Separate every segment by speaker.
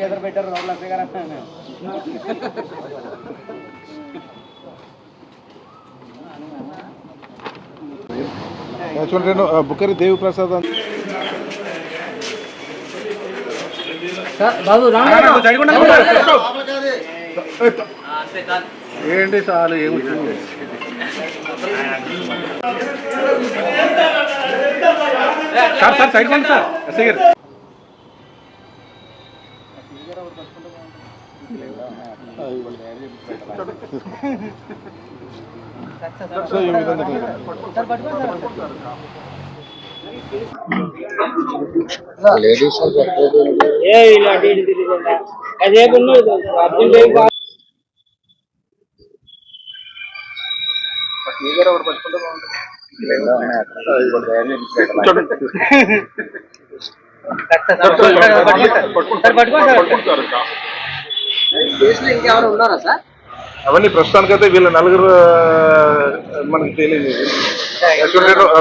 Speaker 1: ఎదురు పెట్టారు రోడ్ల ఫిగర్
Speaker 2: చూడండి బుక్కరి దేవి ప్రసాద్ ఏంటి చాలు ఏముంటుంది సార్ సార్ సైడ్ కొండి సార్. ఎస్ఐ గారు. సో ఈ విధంగా
Speaker 3: లేడీస్
Speaker 1: ఏం కాదు ఇంకెవరు ఉన్నారా సార్?
Speaker 2: అవన్నీ ప్రస్తుతానికైతే వీళ్ళ నలుగురు మనకి తెలియదు.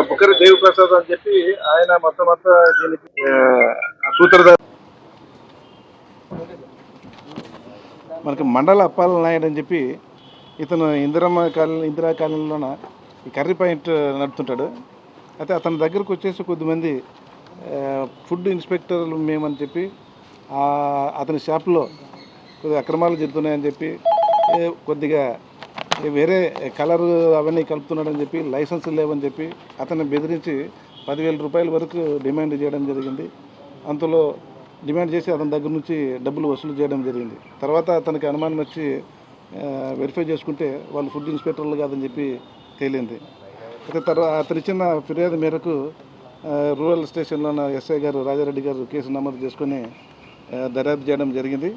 Speaker 2: బుక్కరి దేవి ప్రసాద్ అని చెప్పి ఆయన మొత్తం మొత్తం దీనికి మనకి మండల అప్పాల నాయుడు అని చెప్పి ఇతను ఇందిరమ్మ కాలనీ ఇందిరా కాలనీలోన ఈ కర్రీ పాయింట్ నడుపుతుంటాడు. అయితే అతని దగ్గరకు వచ్చేసి కొద్దిమంది ఫుడ్ ఇన్స్పెక్టర్లు మేమని చెప్పి అతని షాప్లో కొద్దిగా అక్రమాలు జరుగుతున్నాయని చెప్పి కొద్దిగా వేరే కలర్ అవన్నీ కలుపుతున్నాడని చెప్పి లైసెన్స్ లేవని చెప్పి అతన్ని బెదిరించి పదివేల రూపాయల వరకు డిమాండ్ చేయడం జరిగింది. అంతలో డిమాండ్ చేసి అతని దగ్గర నుంచి డబ్బులు వసూలు చేయడం జరిగింది. తర్వాత అతనికి అనుమానం వచ్చి వెరిఫై చేసుకుంటే వాళ్ళు ఫుడ్ ఇన్స్పెక్టర్లు కాదని చెప్పి తేలింది. అయితే తర్వాత అతను ఇచ్చిన ఫిర్యాదు మేరకు రూరల్ స్టేషన్లో ఉన్న ఎస్ఐ గారు రాజారెడ్డి గారు కేసు నమోదు చేసుకొని దర్యాప్తు చేయడం జరిగింది.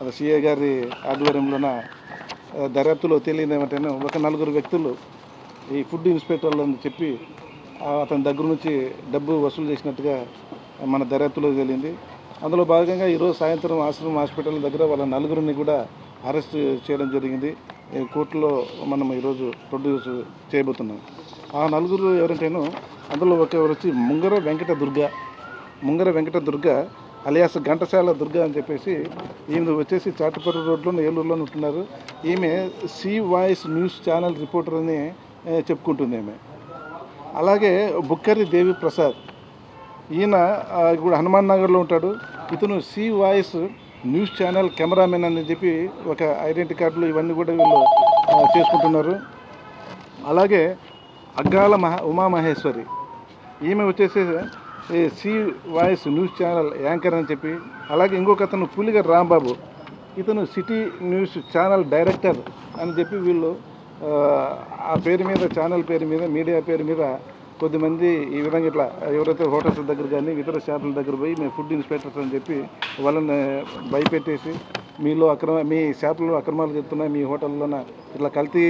Speaker 2: అది సిఐ గారి ఆధ్వర్యంలోన దర్యాప్తులో తెలియదు ఏమంటే ఒక నలుగురు వ్యక్తులు ఈ ఫుడ్ ఇన్స్పెక్టర్లని చెప్పి అతని దగ్గర నుంచి డబ్బు వసూలు చేసినట్టుగా మన దర్యాప్తులో తేలింది. అందులో భాగంగా ఈరోజు సాయంత్రం ఆశ్రమం హాస్పిటల్ దగ్గర వాళ్ళ నలుగురిని కూడా అరెస్ట్ చేయడం జరిగింది. ఈ కోర్టులో మనం ఈరోజు ప్రొడ్యూస్ చేయబోతున్నాం. ఆ నలుగురు ఎవరంటేనో అందులో ఒకరు వచ్చి ముంగర వెంకట దుర్గ ముంగర వెంకట దుర్గ అలియాస్ ఘంటసాల దుర్గ అని చెప్పేసి ఈమె వచ్చేసి చాటపర్రు రోడ్లో ఏలూరులో ఉంటున్నారు. ఈమె C voice news channel reporter అని చెప్పుకుంటుంది ఈమె అలాగే బుక్కరి దేవి ప్రసాద్. ఈయన ఇప్పుడు హనుమాన్ నగర్లో ఉంటాడు. ఇతను C voice news channel cameraman అని చెప్పి ఒక ఐడెంటిటీ కార్డులు ఇవన్నీ కూడా వీళ్ళు చేసుకుంటున్నారు. అలాగే అగ్గాల మహా ఉమామహేశ్వరి. ఈమె వచ్చేసి ఈ C voice news channel anchor అని చెప్పి అలాగే ఇంకొక అతను పులిగ రాంబాబు ఇతను సిటీ న్యూస్ ఛానల్ డైరెక్టర్ అని చెప్పి వీళ్ళు ఆ పేరు మీద ఛానల్ పేరు మీద మీడియా పేరు మీద కొద్దిమంది ఈ విధంగా ఇట్లా ఎవరైతే హోటల్స్ దగ్గర కానీ ఇతర షాపుల దగ్గర పోయి మేము ఫుడ్ ఇన్స్పెక్టర్స్ అని చెప్పి వాళ్ళని భయపెట్టేసి మీలో అక్రమ మీ షాపులో అక్రమాలు చెప్తున్నాయి మీ హోటల్లోన ఇట్లా కల్తీ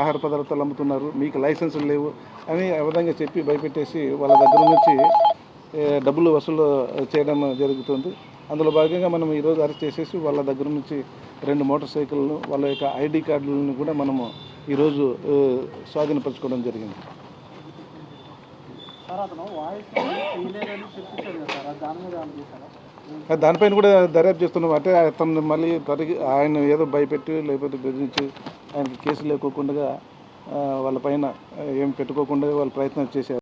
Speaker 2: ఆహార పదార్థాలు అమ్ముతున్నారు మీకు లైసెన్సులు లేవు అని ఆ విధంగా చెప్పి భయపెట్టేసి వాళ్ళ దగ్గర నుంచి డబ్బులు వసూలు చేయడం జరుగుతుంది. అందులో భాగంగా మనం ఈరోజు అరెస్ట్ చేసేసి వాళ్ళ దగ్గర నుంచి రెండు మోటార్ సైకిళ్ళను వాళ్ళ యొక్క ఐడి కార్డులను కూడా మనము ఈరోజు స్వాధీనపరచుకోవడం జరిగింది. దానిపైన కూడా దర్యాప్తు చేస్తున్నాం. అంటే అతను మళ్ళీ తరిగి ఆయన ఏదో భయపెట్టి లేకపోతే బెదిరించి ఆయనకి కేసు లేకోకుండా వాళ్ళ పైన ఏం పెట్టుకోకుండా వాళ్ళు ప్రయత్నం చేశారు.